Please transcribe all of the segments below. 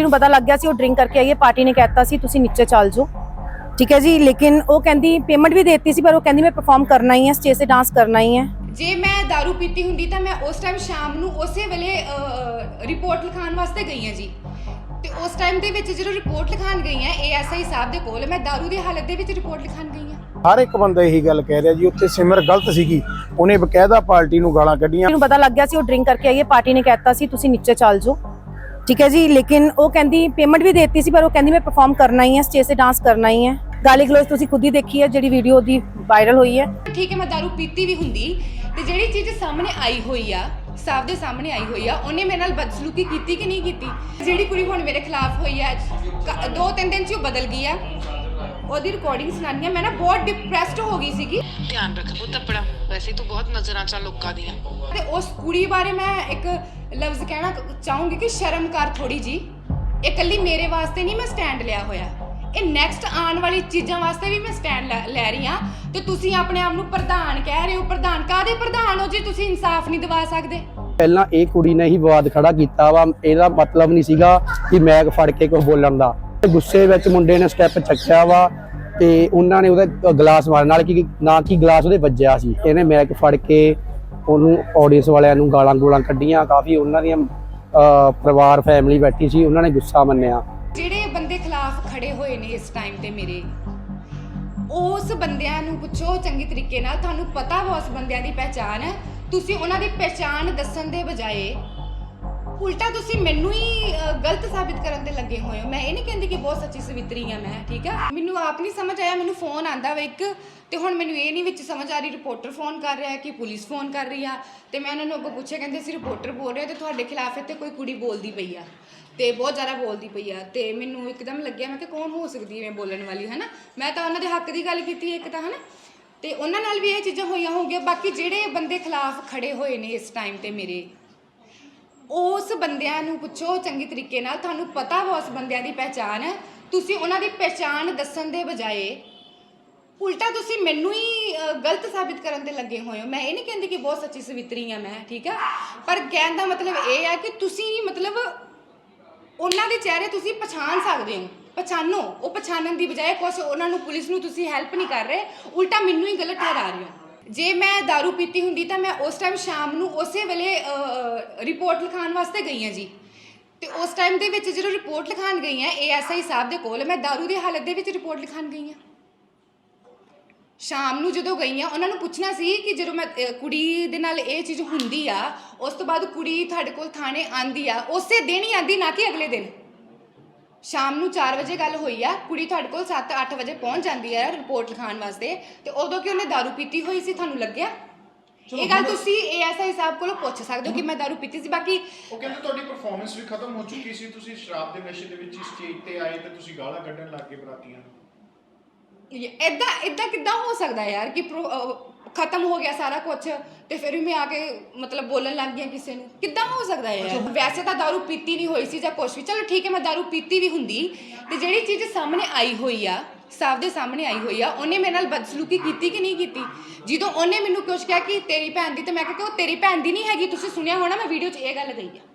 ਨੂੰ ਪਤਾ ਲੱਗ ਗਿਆ ਸੀ ਉਹ ਡਰਿੰਕ ਕਰਕੇ ਆਈ ਹੈ ਪਾਰਟੀ ਨੇ ਕਹਿਤਾ ਸੀ ਤੁਸੀਂ ਨੀਚੇ ਚੱਲ ਜਾਓ ਠੀਕ ਹੈ ਜੀ ਲੇਕਿਨ ਉਹ ਕਹਿੰਦੀ ਪੇਮੈਂਟ ਵੀ ਦੇਤੀ ਸੀ ਪਰ ਉਹ ਕਹਿੰਦੀ ਮੈਂ ਪਰਫਾਰਮ ਕਰਨਾ ਹੀ ਹੈ ਸਟੇਜ ਤੇ ਡਾਂਸ ਕਰਨਾ ਹੀ ਹੈ ਜੇ ਮੈਂ दारू ਪੀਤੀ ਹੁੰਦੀ ਤਾਂ ਮੈਂ ਉਸ ਟਾਈਮ ਸ਼ਾਮ ਨੂੰ ਉਸੇ ਵੇਲੇ ਰਿਪੋਰਟ ਲਿਖਾਉਣ ਵਾਸਤੇ ਗਈ ਹਾਂ ਜੀ ਤੇ ਉਸ ਟਾਈਮ ਦੇ ਵਿੱਚ ਜਦੋਂ ਰਿਪੋਰਟ ਲਿਖਾਉਣ ਗਈ ਹਾਂ ਏਐਸਆਈ ਸਾਹਿਬ ਦੇ ਕੋਲ ਮੈਂ दारू ਦੀ ਹਾਲਤ ਦੇ ਵਿੱਚ ਰਿਪੋਰਟ ਲਿਖਾਉਣ ਗਈ ਹਾਂ ਹਰ ਇੱਕ ਬੰਦਾ ਇਹੀ ਗੱਲ ਕਹਿ ਰਿਹਾ ਜੀ ਉੱਥੇ ਸਿਮਰ ਗਲਤ ਸੀਗੀ ਉਹਨੇ ਬਕਾਇਦਾ ਪਾਰਟੀ ਨੂੰ ਗਾਲਾਂ ਕੱਢੀਆਂ ਨੂੰ ਪਤਾ ਲੱਗ ਗਿਆ ਸੀ ਉਹ ਡਰਿੰਕ ਕਰਕੇ ਆਈ ਹੈ ਪਾਰਟੀ ਨੇ ਕਹਿਤਾ ਸੀ ਤੁਸੀਂ ਨੀਚੇ ਚੱਲ ਜਾਓ ਠੀਕ ਹੈ ਜੀ ਲੇਕਿਨ ਉਹ ਕਹਿੰਦੀ ਪੇਮੈਂਟ ਵੀ ਦੇਤੀ ਸੀ ਪਰ ਉਹ ਕਹਿੰਦੀ ਮੈਂ ਪਰਫਾਰਮ ਕਰਨਾ ਹੀ ਹੈ ਸਟੇਜ ਤੇ ਡਾਂਸ ਕਰਨਾ ਹੀ ਹੈ। ਗਾਲੀ ਗਲੋਚ ਤੁਸੀਂ ਖੁਦ ਹੀ ਦੇਖੀ ਹੈ ਜਿਹੜੀ ਵੀਡੀਓ ਦੀ ਵਾਇਰਲ ਹੋਈ ਹੈ। ਠੀਕ ਹੈ ਮੈਂ दारू ਪੀਤੀ ਵੀ ਹੁੰਦੀ ਤੇ ਜਿਹੜੀ ਚੀਜ਼ ਸਾਹਮਣੇ ਆਈ ਹੋਈ ਆ ਸਾਫ਼ ਦੇ ਸਾਹਮਣੇ ਆਈ ਹੋਈ ਆ ਉਹਨੇ ਮੇਰੇ ਨਾਲ ਬਦਸਲੂਕੀ ਕੀਤੀ ਕਿ ਨਹੀਂ ਕੀਤੀ? ਜਿਹੜੀ ਕੁੜੀ ਹੁਣ ਮੇਰੇ ਖਿਲਾਫ ਹੋਈ ਆ ਕ- ਦੋ ਤਿੰਨ ਦਿਨ ਚ ਉਹ ਬਦਲ ਗਈ ਆ। ਉਹਦੀ ਰਿਕਾਰਡਿੰਗ ਸੁਣਾਨੀ ਆ ਮੈਂ ਨਾ ਬਹੁਤ ਡਿਪਰੈਸਡ ਹੋ ਗਈ ਸੀਗੀ। ਧਿਆਨ ਰੱਖ ਪੁੱਤ ਆਪਣਾ ਵੈਸੇ ਤੂੰ ਬਹੁਤ ਨਜ਼ਰਾਂ ਚ ਆ ਲੋਕਾਂ ਦੀਆਂ। ਤੇ ਉਸ ਕੁੜੀ ਬਾਰੇ ਮੈਂ ਇੱਕ ਲਫ਼ਜ਼ ਕਹਿਣਾ ਚਾਹੂੰਗੀ ਕਿ ਸ਼ਰਮ ਥੋੜੀ ਜੀ ਇਹ ਇਕੱਲੀ ਮੇਰੇ ਵਾਸਤੇ ਨਹੀਂ ਮੈਂ ਸਟੈਂਡ ਲਿਆ ਹੋਇਆ। ਇਹ ਨੈਕਸਟ ਆਉਣ ਵਾਲੀ ਚੀਜ਼ਾਂ ਵਾਸਤੇ ਵੀ ਮੈਂ ਸਟੈਂਡ ਲੈ ਰਹੀ ਹਾਂ। ਤੇ ਤੁਸੀਂ ਆਪਣੇ ਆਪ ਨੂੰ ਪ੍ਰਧਾਨ ਕਹਿ ਰਹੇ ਹੋ। ਪ੍ਰਧਾਨ ਕਾਦੇ ਪ੍ਰਧਾਨ ਹੋ ਜੀ ਤੁਸੀਂ ਇਨਸਾਫ ਨਹੀਂ ਦਿਵਾ ਸਕਦੇ? ਪਹਿਲਾਂ ਇਹ ਕੁੜੀ ਨੇ ਹੀ ਵਿਵਾਦ ਖੜਾ ਕੀਤਾ ਵਾ। ਇਹਦਾ ਮਤਲਬ ਨਹੀਂ ਸੀਗਾ ਕਿ ਮੈਗ ਫੜ ਕੇ ਕੁਝ ਬੋਲਣ ਦਾ। ਗੁੱਸੇ ਵਿੱਚ ਮੁੰਡੇ ਨੇ ਸਟੈਪ ਚੱਕਿਆ ਵਾ ਤੇ ਉਹਨਾਂ ਨੇ ਉਹਦਾ ਗਲਾਸ ਮਾਰਨ ਨਾਲ ਕਿ ਨਾ ਕਿ ਗਲਾਸ ਉਹਦੇ ਵੱਜਿਆ ਸੀ। ਇਹਨੇ ਮੈਗ ਫੜ ਕੇ ਉਹਨੂੰ ਆਡੀਅנס ਵਾਲਿਆਂ ਨੂੰ ਗਾਲਾਂ ਗੋਲਾਂ ਕੱਢੀਆਂ, ਕਾਫੀ ਉਹਨਾਂ ਦੀਆਂ ਪਰਿਵਾਰ ਫੈਮਿਲੀ ਬੈਠੀ ਸੀ, ਉਹਨਾਂ ਨੇ ਗੁੱਸਾ ਮੰਨਿਆ। ਜਿਹੜੇ ਬੰਦੇ ਖਿਲਾਫ ਖੜੇ ਹੋਏ ਨੇ ਇਸ ਟਾਈਮ ਤੇ ਮੇਰੇ, ਉਸ ਬੰਦਿਆਂ ਨੂੰ ਪੁੱਛੋ ਚੰਗੀ ਤਰੀਕੇ ਨਾਲ, ਤੁਹਾਨੂੰ ਪਤਾ ਵਾ ਉਸ ਬੰਦਿਆਂ ਦੀ ਪਹਿਚਾਣ। ਤੁਸੀਂ ਉਹਨਾਂ ਦੀ ਪਹਿਚਾਣ ਦੱਸਣ ਦੇ ਬਜਾਏ ਉਲਟਾ ਤੁਸੀਂ ਮੈਨੂੰ ਹੀ ਅ, ਗਲਤ ਸਾਬਿਤ ਕਰਨ ਤੇ ਲੱਗੇ ਹੋਏ ਹੋ। ਮੈਂ ਇਹ ਨਹੀਂ ਕਹਿੰਦੀ ਕਿ ਬਹੁਤ ਸੱਚੀ ਸਵਿਤਰੀ ਆ ਮੈਂ ਠੀਕ ਆ? ਮੈਨੂੰ ਆਪ ਨਹੀਂ ਸਮਝ ਆਇਆ ਮੈਨੂੰ ਫੋਨ ਆਂਦਾ ਵਾ ਇੱਕ ਤੇ ਹੁਣ ਮੈਨੂੰ ਇਹ ਨਹੀਂ ਵਿੱਚ ਸਮਝ ਆ ਰਹੀ ਰਿਪੋਰਟਰ ਫੋਨ ਕਰ ਰਿਹਾ ਕਿ ਪੁਲਿਸ ਫੋਨ ਕਰ ਰਹੀ ਆ ਤੇ ਮੈਂ ਉਹਨਾਂ ਨੂੰ ਅੱਗੋਂ ਪੁੱਛਿਆ ਕਹਿੰਦੇ ਅਸੀਂ ਰਿਪੋਰਟਰ ਬੋਲ ਰਹੇ ਰਿਹਾ ਤੇ ਤੁਹਾਡੇ ਖਿਲਾਫ ਇੱਥੇ ਕੋਈ ਕੁੜੀ ਬੋਲਦੀ ਪਈ ਆ ਤੇ ਬਹੁਤ ਜ਼ਿਆਦਾ ਬੋਲਦੀ ਪਈ ਆ ਤੇ ਮੈਨੂੰ ਇੱਕਦਮ ਲੱਗਿਆ ਮੈਂ ਕਿ ਕੌਣ ਹੋ ਸਕਦੀ ਹੈ ਮੈਂ ਬੋਲਣ ਵਾਲੀ ਹਨਾ? ਮੈਂ ਤਾਂ ਉਹਨਾਂ ਦੇ ਹੱਕ ਦੀ ਗੱਲ ਕੀਤੀ ਇੱਕ ਤਾਂ ਹਨਾ? ਤੇ ਉਹਨਾਂ ਨਾਲ ਵੀ ਇਹ ਚੀਜ਼ਾਂ ਹੋਈਆਂ ਹੋਣਗੀਆਂ ਬਾਕੀ ਜਿਹੜੇ ਬੰਦੇ ਖਿਲਾਫ ਖੜੇ ਹੋਏ ਨੇ ਇਸ ਟਾਈਮ ਤੇ ਮੇਰੇ ਉਸ ਬੰਦਿਆਂ ਨੂੰ ਪੁੱਛੋ ਚੰਗੇ ਤਰੀਕੇ ਨਾਲ ਤੁਹਾਨੂੰ ਪਤਾ ਵਾ ਉਸ ਬੰਦਿਆਂ ਦੀ ਪਹਿਚਾਣ। ਤੁਸੀਂ ਉਹਨਾਂ ਦੀ ਪਹਿਚਾਣ ਦੱਸਣ ਦੇ ਬਜਾਏ ਉਲਟਾ ਤੁਸੀਂ ਮੈਨੂੰ ਹੀ ਅ, ਗਲਤ ਸਾਬਿਤ ਕਰਨ ਤੇ ਲੱਗੇ ਹੋਏ ਹੋ। ਮੈਂ ਇਹ ਨਹੀਂ ਕਹਿੰਦੀ ਕਿ ਬਹੁਤ ਸੱਚੀ ਸਵਿਤਰੀ ਆ ਮੈਂ ਠੀਕ ਆ? ਪਰ ਕਹਿਣ ਦਾ ਮਤਲਬ ਇਹ ਆ ਕਿ ਤੁਸੀਂ ਮਤਲਬ ਉਹਨਾਂ ਦੇ ਚਿਹਰੇ ਤੁਸੀਂ ਪਛਾਣ ਸਕਦੇ ਹੋ। ਪਛਾਣੋ। ਉਹ ਪਛਾਣਨ ਦੀ ਬਜਾਏ ਕੁਛ ਉਹਨਾਂ ਨੂੰ ਪੁਲਿਸ ਨੂੰ ਤੁਸੀਂ ਹੈਲਪ ਨਹੀਂ ਕਰ ਰਹੇ। ਉਲਟਾ ਮੈਨੂੰ ਹੀ ਗਲਤ ਠਹਿਰਾ ਰਹੇ ਹੋ। ਜੇ ਮੈਂ दारू ਪੀਤੀ ਹੁੰਦੀ ਤਾਂ ਮੈਂ ਉਸ ਟਾਈਮ ਸ਼ਾਮ ਨੂੰ ਉਸੇ ਵੇਲੇ ਰਿਪੋਰਟ ਲਿਖਾਉਣ ਵਾਸਤੇ ਗਈ ਹਾਂ ਜੀ ਤੇ ਉਸ ਟਾਈਮ ਦੇ ਵਿੱਚ ਜਦੋਂ ਰਿਪੋਰਟ ਲਿਖਾਉਣ ਗਈ ਹਾਂ ਏਐਸਆਈ ਸਾਹਿਬ ਦੇ ਕੋਲ ਮੈਂ दारू ਦੀ ਹਾਲਤ ਦੇ ਵਿੱਚ ਰਿਪੋਰਟ ਲਿਖਾਉਣ ਗਈ ਹਾਂ ਸ਼ਾਮ ਨੂੰ ਜਦੋਂ ਗਈ ਆ ਉਹਨਾਂ ਨੂੰ ਪੁੱਛਣਾ ਸੀ ਕਿ ਜਦੋਂ ਮੈਂ ਅਹ, ਕੁੜੀ ਦੇ ਨਾਲ ਇਹ ਚੀਜ਼ ਹੁੰਦੀ ਆ ਉਸ ਤੋਂ ਬਾਅਦ ਕੁੜੀ ਤੁਹਾਡੇ ਕੋਲ ਥਾਣੇ ਆਂਦੀ ਆ ਉਸੇ ਦਿਨ ਹੀ ਆਂਦੀ ਨਾ ਕਿ ਅਗਲੇ ਦਿਨ ਸ਼ਾਮ ਨੂੰ 4 ਵਜੇ ਗੱਲ ਹੋਈ ਆ ਕੁੜੀ ਤੁਹਾਡੇ ਕੋਲ 7-8 ਵਜੇ ਪਹੁੰਚ ਜਾਂਦੀ ਹੈ ਰਿਪੋਰਟ ਲਿਖਾਉਣ ਵਾਸਤੇ ਤੇ ਉਦੋਂ ਕਿ ਉਹਨੇ ਦਾਰੂ ਪੀਤੀ ਹੋਈ ਸੀ ਤੁਹਾਨੂੰ ਲੱਗਿਆ? ਇਹ ਗੱਲ ਤੁਸੀਂ ਏਐਸਆਈ ਸਾਹਿਬ ਕੋਲੋਂ ਪੁੱਛ ਸਕਦੇ ਹੋ ਕਿ ਮੈਂ ਦਾਰੂ ਪੀਤੀ ਸੀ ਬਾਕੀ ਉਹ ਕਹਿੰਦੇ ਤੁਹਾਡੀ ਪਰਫਾਰਮੈਂਸ ਵੀ ਖਤਮ ਹੋ ਚੁੱਕੀ ਸੀ ਤੁਸੀਂ ਸ਼ਰਾਬ ਦੇ ਨਸ਼ੇ ਦੇ ਵਿੱਚ ਸਟੇਜ ਤੇ ਆਏ ਤੇ ਤੁਸੀਂ ਗਾਲਾਂ ਕੱਢਣ ਲੱਗ ਗਏ ਬਰਾਤੀਆਂ ਇਦਾਂ ਇਦਾਂ ਕਿੱਦਾਂ ਹੋ ਸਕਦਾ ਯਾਰ ਕਿ ਖਤਮ ਹੋ ਗਿਆ ਸਾਰਾ ਕੁਝ ਤੇ ਫਿਰ ਵੀ ਮੈਂ ਆ ਕੇ ਮਤਲਬ ਬੋਲਣ ਲੱਗ ਗਿਆ ਕਿਸੇ ਨੂੰ ਕਿੱਦਾਂ ਹੋ ਸਕਦਾ ਹੈ ਯਾਰ ਵੈਸੇ ਤਾਂ दारू ਪੀਤੀ ਨਹੀਂ ਹੋਈ ਸੀ ਜਾਂ ਕੁਛ ਵੀ ਚਲੋ ਠੀਕ ਹੈ ਮੈਂ दारू ਪੀਤੀ ਵੀ ਹੁੰਦੀ ਤੇ ਜਿਹੜੀ ਚੀਜ਼ ਸਾਹਮਣੇ ਆਈ ਹੋਈ ਆ ਸਾਫ ਦੇ ਸਾਹਮਣੇ ਆਈ ਹੋਈ ਆ ਉਹਨੇ ਮੇਰੇ ਨਾਲ ਬਦਸਲੂਕੀ ਕੀਤੀ ਕਿ ਨਹੀਂ ਕੀਤੀ ਜਦੋਂ ਉਹਨੇ ਮੈਨੂੰ ਕੁਝ ਕਿਹਾ ਕਿ ਤੇਰੀ ਭੈਣ ਦੀ ਤੇ ਮੈਂ ਕਿਹਾ ਕਿ ਉਹ ਤੇਰੀ ਭੈਣ ਦੀ ਨਹੀਂ ਹੈਗੀ ਤੁਸੀਂ ਸੁਣਿਆ ਹੋਣਾ ਮੈਂ ਵੀਡੀਓ 'ਚ ਇਹ ਗੱਲ ਕਹੀ ਆ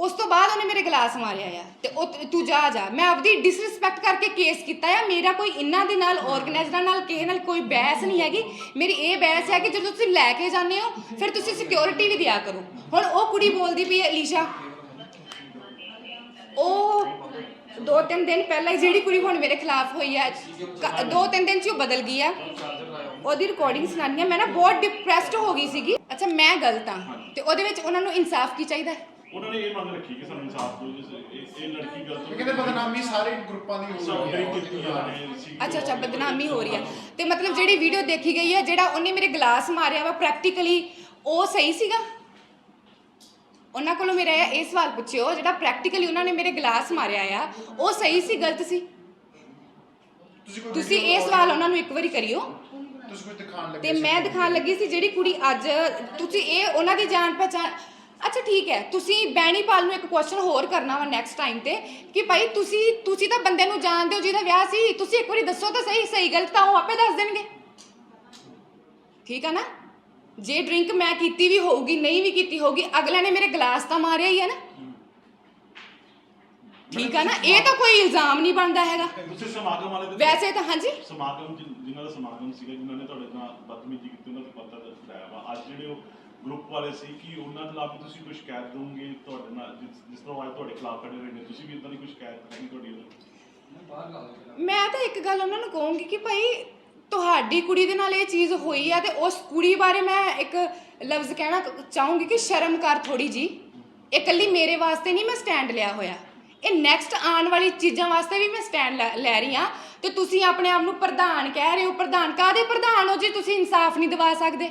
ਉਸ ਤੋਂ ਬਾਅਦ ਉਹਨੇ ਮੇਰੇ ਗਲਾਸ ਮਾਰਿਆ ਆ। ਤੇ ਉਹ ਤੂੰ ਜਾ ਜਾ। ਮੈਂ ਆਪਦੀ ਡਿਸਰਿਸਪੈਕਟ ਕਰਕੇ ਕੇਸ ਕੀਤਾ ਆ। ਮੇਰਾ ਕੋਈ ਇਹਨਾਂ ਦੇ ਨਾਲ ਆਰਗੇਨਾਈਜ਼ਰਾਂ ਨਾਲ ਕਿਸੇ ਨਾਲ ਕੋਈ ਬਹਿਸ ਨਹੀਂ ਹੈਗੀ। ਮੇਰੀ ਇਹ ਬਹਿਸ ਹੈ ਕਿ ਜਦੋਂ ਤੁਸੀਂ ਲੈ ਕੇ ਜਾਂਦੇ ਹੋ, ਫਿਰ ਤੁਸੀਂ ਸਿਕਿਉਰਿਟੀ ਵੀ ਦਿਆ ਕਰੋ। ਹੁਣ ਉਹ ਕੁੜੀ ਬੋਲਦੀ ਪਈ ਹੈ ਅਲੀਸ਼ਾ। ਉਹ ਦੋ ਤਿੰਨ ਦਿਨ ਪਹਿਲਾਂ ਹੀ ਜਿਹੜੀ ਕੁੜੀ ਹੁਣ ਮੇਰੇ ਖਿਲਾਫ ਹੋਈ ਹੈ ਕ- ਦੋ ਤਿੰਨ ਦਿਨ ਚ ਹੀ ਉਹ ਬਦਲ ਗਈ ਆ। ਉਹਦੀ ਰਿਕਾਰਡਿੰਗ ਸੁਣਾਨੀ ਆ। ਮੈਂ ਨਾ ਬਹੁਤ ਡਿਪਰੈਸਡ ਹੋ ਗਈ ਸੀਗੀ। ਅੱਛਾ, ਮੈਂ ਗਲਤ ਆ। ਤੇ ਉਹਦੇ ਵਿੱਚ ਉਹਨਾਂ ਨੂੰ ਇਨਸਾਫ ਕੀ ਚਾਹੀਦਾ? ਹੈ ਉਹਨਾਂ ਨੇ ਇਹ ਮੰਗ ਰੱਖੀ ਕਿ ਸਾਨੂੰ ਇਨਸਾਫ ਦਿਓ ਜਿਸ ਇਹ ਇਹ ਲੜਕੀ ਗਲਤ ਕਹਿੰਦੇ ਬਦਨਾਮੀ ਸਾਰੇ ਗਰੁੱਪਾਂ ਦੀ ਹੋ ਰਹੀ ਡਰਿੰਕ ਕੀਤੀ ਜਾ ਰਹੀ ਹੈ ਸੀ ਅੱਛਾ ਅੱਛਾ ਬਦਨਾਮੀ ਹੋ ਰਹੀ ਆ ਤੇ ਮਤਲਬ ਜਿਹੜੀ ਵੀਡੀਓ ਦੇਖੀ ਗਈ ਹੈ ਜਿਹੜਾ ਉਹਨੇ ਮੇਰੇ ਗਲਾਸ ਮਾਰਿਆ ਵਾ ਪ੍ਰੈਕਟੀਕਲੀ ਉਹ ਸਹੀ ਸੀਗਾ? ਉਹਨਾਂ ਕੋਲੋਂ ਮੇਰਾ ਇਹ ਇਹ ਸਵਾਲ ਪੁੱਛਿਓ ਜਿਹੜਾ ਪ੍ਰੈਕਟੀਕਲੀ ਉਹਨਾਂ ਨੇ ਮੇਰੇ ਗਲਾਸ ਮਾਰਿਆ ਆ ਉਹ ਸਹੀ ਸੀ ਗਲਤ ਸੀ? ਤੁਸੀਂ ਕੋਈ ਤੁਸੀਂ video ਇਹ ਸਵਾਲ ਉਹਨਾਂ ਨੂੰ ਇੱਕ ਵਾਰੀ ਕਰਿਓ। ਤੁਸੀਂ ਕੋਈ ਦਿਖਾਣ ਲੱਗੇ ਤੇ ਸੀ? ਮੈਂ ਦਿਖਾਣ ਲੱਗੀ ਸੀ ਜਿਹੜੀ ਕੁੜੀ ਅੱਜ ਤੁਸੀਂ ਇਹ ਉਹਨਾਂ ਦੀ ਜਾਣ ਪਹਿਚਾਣ ਅੱਛਾ ਠੀਕ ਹੈ। ਤੁਸੀਂ ਬੈਣੀਪਾਲ ਨੂੰ ਇੱਕ ਕੁਐਸਚਨ ਹੋਰ ਕਰਨਾ ਵਾ ਨੈਕਸਟ ਟਾਈਮ ਤੇ ਕਿ ਭਾਈ ਤੁਸੀਂ ਤੁਸੀਂ ਤਾਂ ਬੰਦੇ ਨੂੰ ਜਾਣਦੇ ਹੋ ਜਿਹਦਾ ਵਿਆਹ ਸੀ ਤੁਸੀਂ ਇੱਕ ਵਾਰੀ ਦੱਸੋ ਤਾਂ ਸਹੀ ਸਹੀ ਗਲਤ ਤਾਂ ਉਹ ਆਪੇ ਦੱਸ ਦੇਣਗੇ। ਠੀਕ ਆ ਨਾ? ਜੇ ਡਰਿੰਕ ਮੈਂ ਕੀਤੀ ਵੀ ਹੋਊਗੀ ਨਹੀਂ ਵੀ ਕੀਤੀ ਹੋਊਗੀ ਅਗਲੇ ਨੇ ਮੇਰੇ ਗਲਾਸ ਤਾਂ ਮਾਰਿਆ ਹੀ ਹੈ ਨਾ। ਠੀਕ ਆ ਨਾ? ਇਹ ਤਾਂ ਕੋਈ ਇਲਜ਼ਾਮ ਨਹੀਂ ਬਣਦਾ ਹੈਗਾ। ਤੁਸੀਂ ਸਮਾਗਮ ਵਾਲੇ ਦੇ ਵੈਸੇ ਤਾਂ ਹਾਂਜੀ? ਸਮਾਗਮ ਜਿਨ੍ਹਾਂ ਦਾ ਸਮਾਗਮ ਸੀਗਾ ਜਿਨ੍ਹਾਂ ਨੇ ਤੁਹਾਡੇ ਨਾਲ ਬਦਤਮੀਜ਼ੀ ਕੀਤੀ ਉਹਨਾਂ ਦਾ ਪਤਾ ਦੱਸਿਆ ਵਾ। ਅੱਜ ਜਿਹੜੇ ਉਹ ਗਰੁੱਪ ਵਾਲੇ ਸੀ ਕਿ ਉਹਨਾਂ ਖਿਲਾਫ ਵੀ ਤੁਸੀਂ ਕੋਈ ਸ਼ਿਕਾਇਤ ਦੋਗੇ ਤੁਹਾਡੇ ਨਾਲ ਜਿਸ ਜਿਸ ਤਰ੍ਹਾਂ ਅੱਜ ਤੁਹਾਡੇ ਖਿਲਾਫ ਖੜੇ ਹੋਏ ਨੇ ਤੁਸੀਂ ਵੀ ਇਦਾਂ ਦੀ ਕੋਈ ਸ਼ਿਕਾਇਤ ਕਰਨੀ ਤੁਹਾਡੀ ਵੱਲੋਂ ਮੈਂ ਤਾਂ ਇੱਕ ਗੱਲ ਉਹਨਾਂ ਨੂੰ ਕਹੂੰਗੀ ਕਿ ਭਾਈ ਤੁਹਾਡੀ ਕੁੜੀ ਦੇ ਨਾਲ ਇਹ ਚੀਜ਼ ਹੋਈ ਆ ਤੇ ਉਸ ਕੁੜੀ ਬਾਰੇ ਮੈਂ ਇੱਕ ਲਫ਼ਜ਼ ਕਹਿਣਾ ਚਾਹੂੰਗੀ ਕਿ ਸ਼ਰਮ ਕਰ ਥੋੜੀ ਜੀ। ਇਹ ਇਕੱਲੀ ਮੇਰੇ ਵਾਸਤੇ ਨਹੀਂ ਮੈਂ ਸਟੈਂਡ ਲਿਆ ਹੋਇਆ। ਇਹ ਨੈਕਸਟ ਆਉਣ ਵਾਲੀ ਚੀਜ਼ਾਂ ਵਾਸਤੇ ਵੀ ਮੈਂ ਸਟੈਂਡ ਲੈ ਰਹੀ ਆ ਤੇ ਤੁਸੀਂ ਆਪਣੇ ਆਪ ਨੂੰ ਪ੍ਰਧਾਨ ਕਹਿ ਰਹੇ ਹੋ। ਪ੍ਰਧਾਨ ਕਾਦੇ ਪ੍ਰਧਾਨ ਹੋ ਜੀ ਤੁਸੀਂ ਇਨਸਾਫ ਨਹੀਂ ਦਿਵਾ ਸਕਦੇ?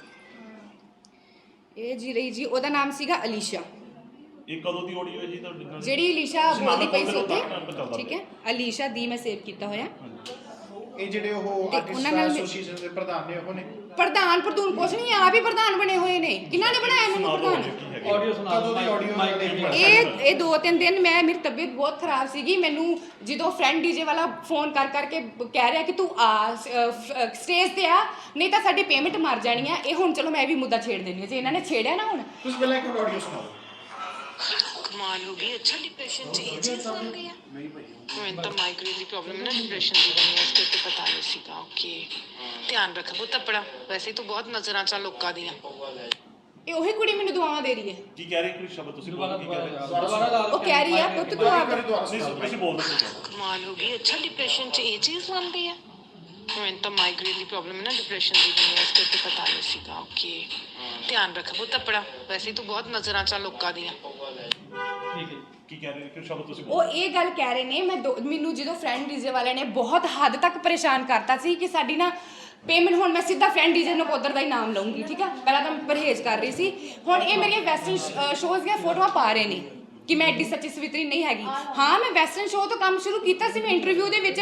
ਇਹ ਜੀ ਰਹੀ ਜੀ ਉਹਦਾ ਨਾਮ ਸੀਗਾ ਅਲੀਸ਼ਾ। ਇਹ ਕਦੋਂ ਦੀ ਆਡੀਓ ਹੈ ਜੀ ਤੁਹਾਡੇ ਨਾਲ? ਜਿਹੜੀ ਅਲੀਸ਼ਾ ਬੋਲਦੀ ਪਈ ਸੀ ਉੱਥੇ। ਠੀਕ ਹੈ। ਅਲੀਸ਼ਾ ਦੀ ਮੈਂ ਸੇਵ ਕੀਤਾ ਹੋਇਆ। ਇਹ ਜਿਹੜੇ ਉਹ ਤੇ ਆਰਟਿਸਟ ਉਹਨਾਂ ਨਾਲ ਮੈਂ- ਐਸੋਸੀਏਸ਼ਨ ਦੇ ਪ੍ਰਧਾਨ ਨੇ ਉਹ ਨੇ। ਪ੍ਰਧਾਨ ਪ੍ਰਧੂਨ ਕੁਛ ਨਹੀਂ ਆਪ ਹੀ ਪ੍ਰਧਾਨ ਬਣੇ ਹੋਏ ਨੇ। ਕਿਹਨਾਂ ਨੇ ਬਣਾਇਆ ਮੈਨੂੰ ਪ੍ਰਧਾਨ। ਕਦੋਂ ਦੀ ਆਡੀਓ ਇਹ ਇਹ ਦੋ ਤਿੰਨ ਦਿਨ ਮੈਂ ਮੇਰੀ ਤਬੀਅਤ ਬਹੁਤ ਖਰਾਬ ਸੀਗੀ। ਮੈਨੂੰ ਜਦੋਂ ਫਰੈਂਡ ਡੀਜੇ ਵਾਲਾ ਫੋਨ ਕਰ ਕਰਕੇ ਬ- ਕਹਿ ਰਿਹਾ ਕਿ ਤੂੰ ਆ ਸਟੇਜ ਤੇ ਆ ਨਹੀਂ ਤਾਂ ਸਾਡੀ ਪੇਮੈਂਟ ਮਰ ਜਾਣੀ ਆ। ਇਹ ਹੁਣ ਚਲੋ ਮੈਂ ਵੀ ਮੁੱਦਾ ਛੇੜ ਦੇਣੀ ਆ ਜੇ ਇਹਨਾਂ ਨੇ ਛੇੜਿਆ ਨਾ ਹੁਣ। ਤੁਸੀਂ ਪਹਿਲਾਂ ਇੱਕ ਆਡੀਓ ਸੁਣਾਓ। ਕਮਾਲ ਹੋ ਗਈ ਅੱਛਾ ਡਿਪਰੈਸ਼ਨ ਚ ਇਹ ਚੀਜ਼ ਆ ਮੈਨੂੰ ਤਾਂ ਮਾਈਗ੍ਰੇਨ ਦੀ ਪ੍ਰੋਬਲਮ ਹੈ ਨਾ ਡਿਪਰੈਸ਼ਨ ਦੀ ਬਣੀ ਹੈ ਇਸ ਕਰਕੇ ਪਤਾ ਨਹੀਂ ਸੀਗਾ ਓਕੇ ਧਿਆਨ ਰੱਖ ਬਹੁਤ ਆਪਣਾ ਵੈਸੇ ਤੂੰ ਬਹੁਤ ਨਜ਼ਰਾਂ ਚ ਆ ਲੋਕਾਂ ਦੀਆਂ। ਇਹ ਉਹੀ ਕੁੜੀ ਮੈਨੂੰ ਦੁਆਵਾਂ ਦੇ ਰਹੀ ਹੈ। ਕੀ ਕਹਿ ਰਹੇ ਕੋਈ ਸ਼ਬਦ ਤੁਸੀਂ ਬੋਲੋ ਕੀ ਕਹਿ ਰਹੇ? ਉਹ ਕਹਿ ਰਹੀ ਆ ਪੁੱਤ ਤੂੰ ਆਪ ਤੁਸੀਂ ਤੁਸੀਂ ਬੋਲ। ਦਿਓ ਕਮਾਲ ਹੋ ਗਈ ਅੱਛਾ ਡਿਪਰੈਸ਼ਨ ਚ ਇਹ ਚੀਜ਼ ਬਣ ਗਈ ਆ। ਮੈਨੂੰ ਤਾਂ ਮਾਈਗ੍ਰੇਨ ਦੀ ਪ੍ਰੋਬਲਮ ਹੈ ਨਾ ਡਿਪਰੈਸ਼ਨ ਦੀ ਬਣੀ ਹੈ ਇਸ ਕਰਕੇ ਪਤਾ ਨਹੀਂ ਸੀਗਾ ਓਕੇ ਧਿਆਨ ਰੱਖ ਬਹੁਤ ਆਪਣਾ ਵੈਸੇ ਤੂੰ ਬਹੁਤ ਨਜ਼ਰਾਂ ਚ ਆ ਲੋਕਾਂ ਦੀਆਂ। ਕੀ ਕਹਿ ਰਹੇ ਕੋਈ ਸ਼ਬਦ ਤੁਸੀਂ ਉਹ ਇਹ ਗੱਲ ਕਹਿ ਰਹੇ ਨੇ ਮੈਂ ਦੋ- ਮੈਨੂੰ ਜਦੋਂ ਫਰੈਂਡ ਡੀਜੇ ਵਾਲਿਆਂ ਨੇ ਬਹੁਤ ਹੱਦ ਤੱਕ ਪਰੇਸ਼ਾਨ ਕਰਤਾ ਸੀ ਕਿ ਸਾਡੀ ਨਾ ਪੇਮੈਂਟ ਹੁਣ ਮੈਂ ਸਿੱਧਾ ਫਰੈਂਡ ਡੀਜੇ ਨਕੋਦਰ ਦਾ ਹੀ ਨਾਮ ਲਵਾਂਗੀ ਠੀਕ ਆ? ਪਹਿਲਾਂ ਤਾਂ ਮੈਂ ਪਰਹੇਜ਼ ਕਰ ਰਹੀ ਸੀ। ਹੁਣ ਇਹ ਮੇਰੀਆਂ ਵੈਸਟਰਨ ਸ਼ੋਜ਼ ਦੀਆਂ ਫੋਟੋਆਂ ਪਾ ਰਹੇ ਨੇ ਕਿ ਮੈਂ ਐਡੀ ਸੱਚੀ ਸਵਿਤਰੀ ਨਹੀਂ ਹੈਗੀ। ਹਾਂ। ਮੈਂ ਵੈਸਟਰਨ ਸ਼ੋਅ ਤੋਂ ਕੰਮ ਸ਼ੁਰੂ ਕੀਤਾ ਸੀ ਮੈਂ ਇੰਟਰਵਿਊ ਦੇ ਵਿੱਚ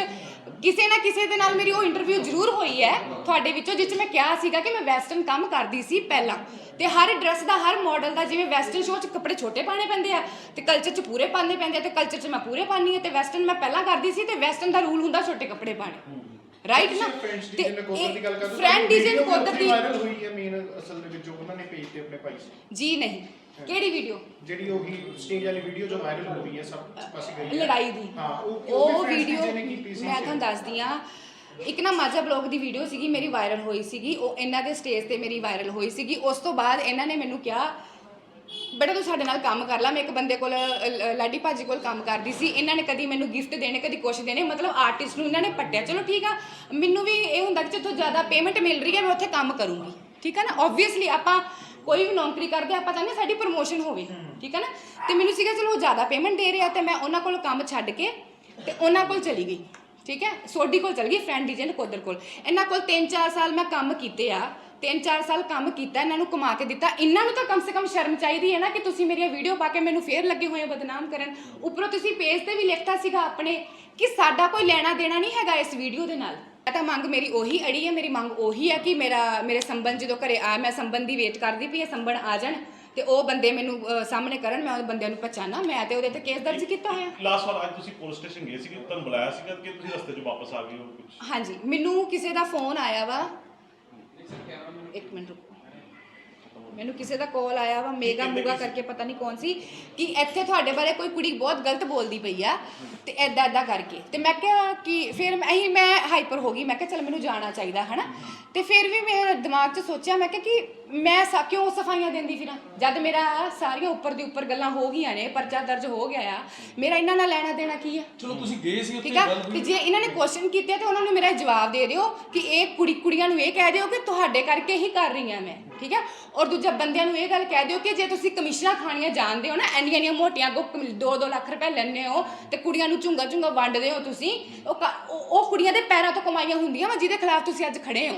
ਕਿਸੇ ਨਾ ਕਿਸੇ ਦੇ ਨਾਲ ਮੇਰੀ ਉਹ ਇੰਟਰਵਿਊ ਜ਼ਰੂਰ ਹੋਈ ਹੈ ਤੁਹਾਡੇ ਵਿੱਚੋਂ ਜਿਸ 'ਚ ਮੈਂ ਕਿਹਾ ਸੀਗਾ ਕਿ ਮੈਂ ਵੈਸਟਰਨ ਕੰਮ ਕਰਦੀ ਸੀ ਪਹਿਲਾਂ। ਤੇ ਹਰ ਡਰੈਸ ਦਾ ਹਰ ਮਾਡਲ ਦਾ ਜਿਵੇਂ ਵੈਸਟਰਨ ਸ਼ੋਅ 'ਚ ਕੱਪੜੇ ਛੋਟੇ ਪਾਣੇ ਪੈਂਦੇ ਆ ਤੇ ਕਲਚਰ 'ਚ ਪੂਰੇ ਪਾਣੇ ਪੈਂਦੇ ਆ ਤੇ ਕਲਚਰ 'ਚ ਮੈਂ ਪੂਰੇ ਪਾਣੀ ਆ ਤੇ ਵੈਸਟਰਨ ਮੈਂ ਪਹਿਲਾਂ ਕਰਦੀ ਸੀ ਤੇ ਵੈਸਟਰਨ ਦਾ ਰੂਲ ਹੁੰਦਾ ਛੋਟੇ ਕੱਪੜੇ ਪਾਣੇ ਰਾਈਟ ਨਾ? ਕਰਦੇ ਫਰੈਂਡ ਡੀਜ਼ੇ ਨਕੋਦਰ ਦੀ ਵਾਇਰਲ ਹੋਈ ਹੈ ਮੇਨ ਅਸਲ ਦੇ ਵਿੱਚ ਜੋ ਉਹਨਾਂ ਨੇ ਪੇਜ ਤੇ ਆਪਣੇ ਪਾਈ ਸੀ? ਜੀ ਨਹੀਂ। ਕਿਹੜੀ ਵੀਡੀਓ ਜਿਹੜੀ ਉਹੀ ਸਟੇਜ ਵਾਲੀ ਵੀਡੀਓ ਜੋ ਵਾਇਰਲ ਹੋ ਰਹੀ ਹੈ ਸਭ ਪਾਸੇ ਗਈ ਹੈ। ਲੜਾਈ ਦੀ। ਹਾਂ ਉਹ ਉਹ ਵੀਡੀਓ ਮੈਂ ਤੁਹਾਨੂੰ ਦੱਸਦੀ ਆ ਇੱਕ ਨਾ ਮਾਝਾ ਬਲੌਗ ਦੀ ਵੀਡੀਓ ਸੀਗੀ ਮੇਰੀ ਵਾਇਰਲ ਹੋਈ ਸੀਗੀ ਉਹ ਇਹਨਾਂ ਦੇ ਸਟੇਜ ਤੇ ਮੇਰੀ ਵਾਇਰਲ ਹੋਈ ਸੀਗੀ। ਉਸ ਤੋਂ ਬਾਅਦ ਇਹਨਾਂ ਨੇ ਮੈਨੂੰ ਕਿਹਾ ਬੇਟਾ ਤੂੰ ਸਾਡੇ ਨਾਲ ਕੰਮ ਕਰ ਲੈ ਮੈਂ ਇੱਕ ਬੰਦੇ ਕੋਲ ਅ, ਲਾਡੀ ਭਾਜੀ ਕੋਲ ਕੰਮ ਕਰਦੀ ਸੀ। ਇਹਨਾਂ ਨੇ ਕਦੀ ਮੈਨੂੰ ਗਿਫਟ ਦੇਣੇ ਕਦੀ ਕੁਛ ਦੇਣੇ ਮਤਲਬ ਆਰਟਿਸਟ ਨੂੰ ਇਹਨਾਂ ਨੇ ਪੱਟਿਆ। ਚਲੋ ਠੀਕ ਆ ਮੈਨੂੰ ਵੀ ਇਹ ਹੁੰਦਾ ਕਿ ਜਿੱਥੋਂ ਜ਼ਿਆਦਾ ਪੇਮੈਂਟ ਮਿਲ ਰਹੀ ਹੈ ਮੈਂ ਉੱਥੇ ਕੰਮ ਕਰੂੰਗੀ। ਠੀਕ ਆ ਨਾ? ਆਬਵੀਅਸਲੀ ਆਪਾਂ ਕੋਈ ਵੀ ਨੌਕਰੀ ਕਰਦੇ ਆਪਾਂ ਚਾਹੁੰਦੇ ਸਾਡੀ ਪ੍ਰਮੋਸ਼ਨ ਹੋਵੇ ਠੀਕ ਆ ਨਾ? ਤੇ ਮੈਨੂੰ ਸੀਗਾ ਚਲੋ ਉਹ ਜ਼ਿਆਦਾ ਪੇਮੈਂਟ ਦੇ ਰਿਹਾ ਤੇ ਮੈਂ ਉਹਨਾਂ ਕੋਲ ਕੰਮ ਛੱਡ ਕੇ ਤੇ ਉਹਨਾਂ ਕੋਲ ਚਲੀ ਗਈ ਠੀਕ ਹੈ? ਸੋਡੀ ਕੋਲ ਚਲ ਗਈ ਫਰੈਂਡ ਡੀਜੇ ਨਕੋਦਰ ਕੋਲ। ਇਹਨਾਂ ਕੋਲ 3-4 ਸਾਲ ਮੈਂ ਕੰਮ ਕੀਤੇ ਆ 3-4 ਸਾਲ ਕੰਮ ਕੀਤਾ ਇਹਨਾਂ ਨੂੰ ਕਮਾ ਕੇ ਦਿੱਤਾ। ਇਹਨਾਂ ਨੂੰ ਤਾਂ ਕਮ ਸੇ ਕਮ ਸ਼ਰਮ ਚਾਹੀਦੀ ਹੈ ਨਾ ਕਿ ਤੁਸੀਂ ਮੇਰੀਆਂ ਵੀਡੀਓ ਪਾ ਕੇ ਮੈਨੂੰ ਫੇਰ ਲੱਗੇ ਹੋਏ ਹੋ ਬਦਨਾਮ ਕਰਨ। ਉੱਪਰੋਂ ਤੁਸੀਂ ਪੇਜ ਤੇ ਵੀ ਲਿਖਤਾ ਸੀਗਾ ਆਪਣੇ ਕਿ ਸਾਡਾ ਕੋਈ ਲੈਣਾ ਦੇਣਾ ਨਹੀਂ ਹੈਗਾ ਇਸ ਵੀਡੀਓ ਦੇ ਨਾਲ। ਤਾਂ ਮੰਗ ਮੇਰੀ ਉਹੀ ਅੜੀ ਹੈ ਮੇਰੀ ਮੰਗ ਉਹੀ ਹੈ ਕਿ ਮੇਰਾ ਮੇਰੇ ਸੰਬੰਧ ਜਦੋਂ ਘਰੇ ਆ ਮੈਂ ਸੰਬੰਧ ਦੀ ਵੇਟ ਕਰਦੀ ਪਈ ਹੈ ਸੰਬੰਧ ਆ ਜਾਣ ਤੇ ਉਹ ਬੰਦੇ ਮੈਨੂੰ ਸਾਹਮਣੇ ਕਰਨ ਮੈਂ ਉਹ ਬੰਦਿਆਂ ਨੂੰ ਪਛਾਣਾ ਮੈਂ ਤੇ ਉਹਦੇ ਤੇ ਕੇਸ ਦਰਜ ਕੀਤਾ ਹੋਇਆ। ਲਾਸਟ ਵਾਰ ਅੱਜ ਤੁਸੀਂ ਪੁਲਿਸ ਸਟੇਸ਼ਨ ਗਏ ਸੀਗੇ ਤੁਹਾਨੂੰ ਬੁਲਾਇਆ ਸੀਗਾ ਕਿ ਤੁਸੀਂ ਰਸਤੇ 'ਚ ਵਾਪਸ ਆ ਗਏ ਹੋ ਕੁਝ ਹਾਂਜੀ ਮੈਨੂੰ ਕਿਸੇ ਦਾ ਫੋਨ ਆਇਆ ਵਾ। ਇੱਕ ਮਿੰਟ ਰੁਕੋ। ਮੈਨੂੰ ਕਿਸੇ ਦਾ ਕਾਲ ਆਇਆ ਵਾ ਮੇਗਾ ਮੂਗਾ ਕਰਕੇ ਪਤਾ ਨਹੀਂ ਕੌਣ ਸੀ ਕਿ ਇੱਥੇ ਤੁਹਾਡੇ ਬਾਰੇ ਕੋਈ ਕੁੜੀ ਬਹੁਤ ਗਲਤ ਬੋਲਦੀ ਪਈ ਆ ਤੇ ਐਦਾਂ ਐਦਾਂ ਕਰਕੇ। ਤੇ ਮੈਂ ਕਿਹਾ ਕਿ ਫਿਰ ਮੈਂ ਹੀ ਮੈਂ ਹਾਈਪਰ ਹੋ ਗਈ ਮੈਂ ਕਿਹਾ ਚਲ ਮੈਨੂੰ ਜਾਣਾ ਚਾਹੀਦਾ ਹਨਾ? ਤੇ ਫਿਰ ਵੀ ਮੇਰੇ ਦਿਮਾਗ 'ਚ ਸੋਚਿਆ ਮੈਂ ਕਿਹਾ ਕਿ ਮੈਂ ਸਾ ਕਿਉਂ ਸਫਾਈਆਂ ਦਿੰਦੀ ਫਿਰਾਂ? ਜਦ ਮੇਰਾ ਸਾਰੀਆਂ ਉੱਪਰ ਦੀ ਉੱਪਰ ਗੱਲਾਂ ਹੋ ਗਈਆਂ ਨੇ ਪਰਚਾ ਦਰਜ ਹੋ ਗਿਆ ਆ ਮੇਰਾ ਇਹਨਾਂ ਨਾਲ ਲੈਣਾ ਦੇਣਾ ਕੀ ਆ? ਚਲੋ ਤੁਸੀਂ ਗਏ ਸੀ ਉੱਥੇ ਠੀਕ ਆ? ਗੱਲ ਤੇ ਹੋਈ ਜੇ ਇਹਨਾਂ ਨੇ ਕੁਐਸਚਨ ਕੀਤੇ ਆ ਤੇ ਉਹਨਾਂ ਨੂੰ ਮੇਰਾ ਜਵਾਬ ਦੇ ਦਿਓ ਕਿ ਇਹ ਕੁੜੀ ਕੁੜੀਆਂ ਨੂੰ ਇਹ ਕਹਿ ਦਿਓ ਕਿ ਤੁਹਾਡੇ ਕਰਕੇ ਹੀ ਕਰ ਰਹੀ ਹਾਂ ਮੈਂ ਠੀਕ ਹੈ ਔਰ ਦੂਜਾ ਬੰਦਿਆਂ ਨੂੰ ਇਹ ਗੱਲ ਕਹਿ ਦਿਓ ਕਿ ਜੇ ਤੁਸੀਂ ਕਮਿਸ਼ਨਾਂ ਖਾਣੀਆਂ ਜਾਣਦੇ ਹੋ ਨਾ ਇੰਨੀਆਂ ਇੰਨੀਆਂ ਮੋਟੀਆਂ ਕੋ 2-2 ਲੱਖ ਰੁਪਏ ਲੈਣੇ ਹੋ ਤੇ ਕੁੜੀਆਂ ਨੂੰ ਝੁੰਗਾ ਝੁੰਗਾ ਵੰਡਦੇ ਹੋ ਤੁਸੀਂ ਉਹ ਕ- ਉਹ ਉਹ ਕੁੜੀਆਂ ਦੇ ਪੈਰਾਂ ਤੋਂ ਕਮਾਈਆਂ ਹੁੰਦੀਆਂ ਵਾ ਜਿਹਦੇ ਖਿਲਾਫ ਤੁਸੀਂ ਅੱਜ ਖੜੇ ਹੋ।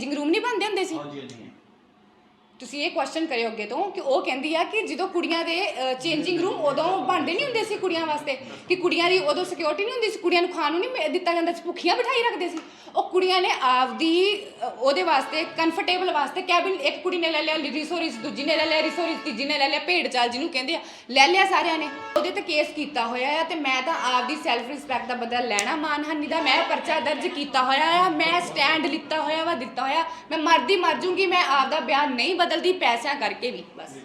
ਚੇਂਜਿੰਗ ਰੂਮ ਨਹੀਂ ਬਣਦੇ ਹੁੰਦੇ ਸੀ? ਹਾਂਜੀ ਹਾਂਜੀ ਤੁਸੀਂ ਇਹ ਕੁਐਸਚਨ ਕਰਿਓ ਅੱਗੇ ਤੋਂ ਕਿ ਉਹ ਕਹਿੰਦੀ ਆ ਕਿ ਜਦੋਂ ਕੁੜੀਆਂ ਦੇ ਚੇਂਜਿੰਗ ਰੂਮ ਉਦੋਂ ਬਣਦੇ ਨਹੀਂ ਹੁੰਦੇ ਸੀ ਕੁੜੀਆਂ ਵਾਸਤੇ? ਕਿ ਕੁੜੀਆਂ ਦੀ ਉਦੋਂ ਸਿਕਿਉਰਿਟੀ ਨਹੀਂ ਹੁੰਦੀ ਸੀ? ਕੁੜੀਆਂ ਨੂੰ ਖਾਣ ਨੂੰ ਨਹੀਂ ਦਿੱਤਾ ਜਾਂਦਾ ਸੀ? ਭੁੱਖੀਆਂ ਬਿਠਾਈ ਰੱਖਦੇ ਸੀ? ਉਹ ਕੁੜੀਆਂ ਨੇ ਆਪਦੀ ਅ, ਉਹਦੇ ਵਾਸਤੇ ਕੰਫਰਟੇਬਲ ਵਾਸਤੇ ਕੈਬਿਨ ਇੱਕ ਕੁੜੀ ਨੇ ਲੈ ਲਿਆ ਰਿਸੋਰਿਸ ਦੂਜੀ ਨੇ ਲੈ ਲਿਆ ਰਿਸੋਰਿਸ ਤੀਜੀ ਨੇ ਲੈ ਲਿਆ ਭੇਡ ਚਾਲ ਜਿਹਨੂੰ ਕਹਿੰਦੇ ਆ ਲੈ ਲਿਆ ਸਾਰਿਆਂ ਨੇ। ਉਹਦੇ ਤੇ ਕੇਸ ਕੀਤਾ ਹੋਇਆ ਆ ਤੇ ਮੈਂ ਤਾਂ ਆਪਦੀ ਸੈਲਫ ਰਿਸਪੈਕਟ ਦਾ ਬਦਲਾ ਲੈਣਾ ਮਾਨਹਾਨੀ ਦਾ ਮੈਂ ਪਰਚਾ ਦਰਜ ਕੀਤਾ ਹੋਇਆ ਆ ਮੈਂ ਸਟੈਂਡ ਲਿੱਤਾ ਹੋਇਆ ਵਾ ਦਿੱਤਾ ਹੋਇਆ ਮੈਂ ਮਰਦੀ ਮਰ ਜੂੰਗੀ ਮੈਂ ਆਪਦਾ ਬਿਆਨ ਨਹੀਂ ਬਦਲਦੀ ਪੈਸਿਆਂ ਕਰਕੇ ਵੀ ਬਸ।